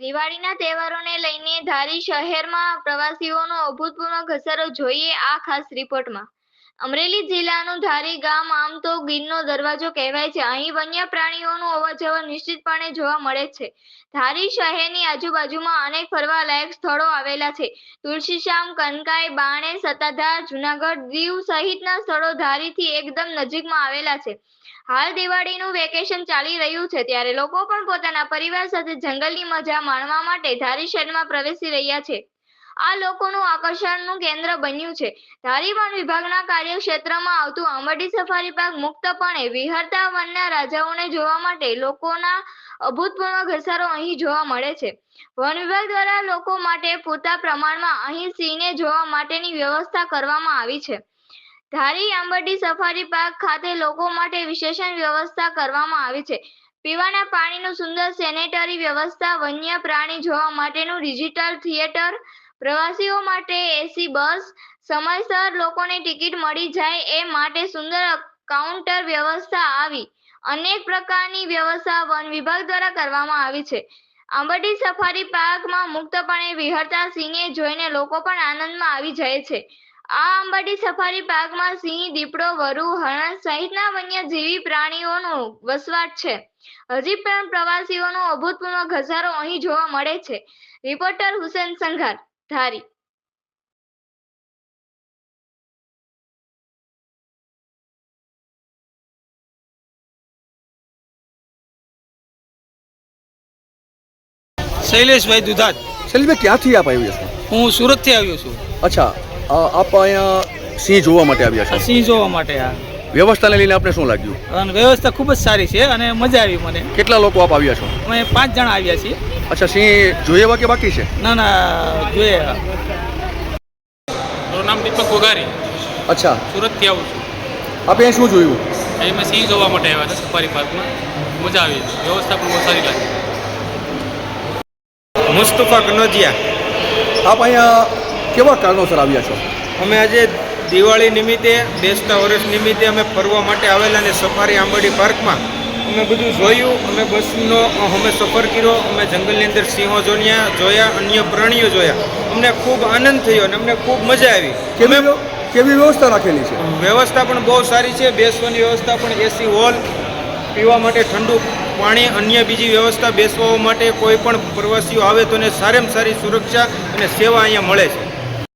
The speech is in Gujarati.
દિવાળીના તહેવારોને લઈને ધારી શહેરમાં પ્રવાસીઓનો અભૂતપૂર્વ ઘસારો જોઈએ આ ખાસ રિપોર્ટમાં. અમરેલી જિલ્લાનું ધારી ગામ આમ તો ગીરનો દરવાજો કહેવાય છે. અહીં વન્ય પ્રાણીઓનું અવરજવર નિશ્ચિતપણે જોવા મળે છે. ધારી શહેરની આજુબાજુમાં અનેક ફરવાલાયક સ્થળો આવેલા છે. તુલસીશ્યામ કનકાઈ, બાણે સત્તાધાર જુનાગઢ દીવ સહિતના સ્થળો ધારીથી એકદમ નજીકમાં આવેલા છે. હાલ દિવાળીનું વેકેશન ચાલી રહ્યું છે ત્યારે લોકો પણ પોતાના પરિવાર સાથે જંગલની મજા માણવા માટે ધારી શહેરમાં પ્રવેશી રહ્યા છે. આ લોકોનું આકર્ષણનું કેન્દ્ર બન્યું છે. ધારી વન વિભાગના કાર્યક્ષેત્રમાં આવતું આંબરડી સફારી પાર્ક મુક્તપણે વિહરતા વનના રાજાઓને જોવા માટે લોકોના અભૂતપૂર્વ ઘસારો અહીં જોવા મળે છે. વન વિભાગ દ્વારા લોકો માટે પૂરતા પ્રમાણમાં અહીં સિંહને જોવા માટેની વ્યવસ્થા કરવામાં આવી છે. ધારી આંબરડી સફારી પાર્ક ખાતે લોકો માટે વિશેષણ વ્યવસ્થા કરવામાં આવી છે. પીવાના પાણીનું સુંદર સેનેટરી વ્યવસ્થા વન્ય પ્રાણી જોવા માટેનું ડિજિટલ થિયેટર પ્રવાસીઓ માટે એસી બસ સમયસર લોકોને ટિકિટ મળી જાય એ માટે સુંદર કાઉન્ટર વ્યવસ્થા આવી. અનેક પ્રકારની વ્યવસ્થા વન વિભાગ દ્વારા કરવામાં આવી છે. આંબરડી સફારી પાર્કમાં મુક્તપણે વિહરતા સિંહને જોઈને લોકો પણ આનંદમાં આવી જાય છે. આ આંબરડી સફારી પાર્કમાં સિંહ, દીપડો, વરુ, હરણ સહિતના વન્યજીવી પ્રાણીઓનો વસવાટ છે. હજી પણ પ્રવાસીઓનો અભૂતપૂર્વ ઘસારો અહીં જોવા મળે છે. રિપોર્ટર હુસેન સંઘાર. ધારી. શૈલેષભાઈ દુધાત શૈલેષભાઈ ક્યાંથી આપ આવ્યા છો? હું સુરતથી આવ્યો છું. અચ્છા આપ અહીંયા સિંહ જોવા માટે આવ્યા છો? સિંહ જોવા માટે આ વ્યવસ્થાને લઈને આપણે શું લાગ્યું? અને વ્યવસ્થા ખૂબ જ સારી છે અને મજા આવી મને. કેટલા લોકો આપ આવ્યા છો? અમે પાંચ જણા આવ્યા છીએ. અચ્છા સિંહ જોઈએ એવા કે બાકી છે? ના ના જોઈએ મારું નામ દીપક ગોગારી અચ્છા. સુરતથી આવું છું. આપે અહીં શું જોયું? અહીં મેં સિંહ જોવા માટે આવ્યા હતા સફારી પાર્કમાં. મજા આવી. વ્યવસ્થા પણ બહુ સારી લાગી. મુસ્તફા કનોજિયા. આપ અહીંયા કેવા કારણોસર આવ્યા છો? અમે આજે દિવાળી નિમિત્તે બેસતા વર્ષ નિમિત્તે અમે ફરવા માટે આવેલા અને સફારી આંબડી પાર્કમાં. અમે બધું જોયું અમે બસનો અમે સફર કર્યો અમે જંગલની અંદર સિંહો જોયા જોયા અન્ય પ્રાણીઓ જોયા. અમને ખૂબ આનંદ થયો અને અમને ખૂબ મજા આવી. કેવી કેવી વ્યવસ્થા રાખેલી છે? વ્યવસ્થા પણ બહુ સારી છે બેસવાની વ્યવસ્થા પણ એસી હોલ પીવા માટે ઠંડુ પાણી અન્ય બીજી વ્યવસ્થા બેસવા માટે કોઈ પણ પ્રવાસીઓ આવે તો એને સારામાં સારી સુરક્ષા અને સેવા અહીંયા મળે છે.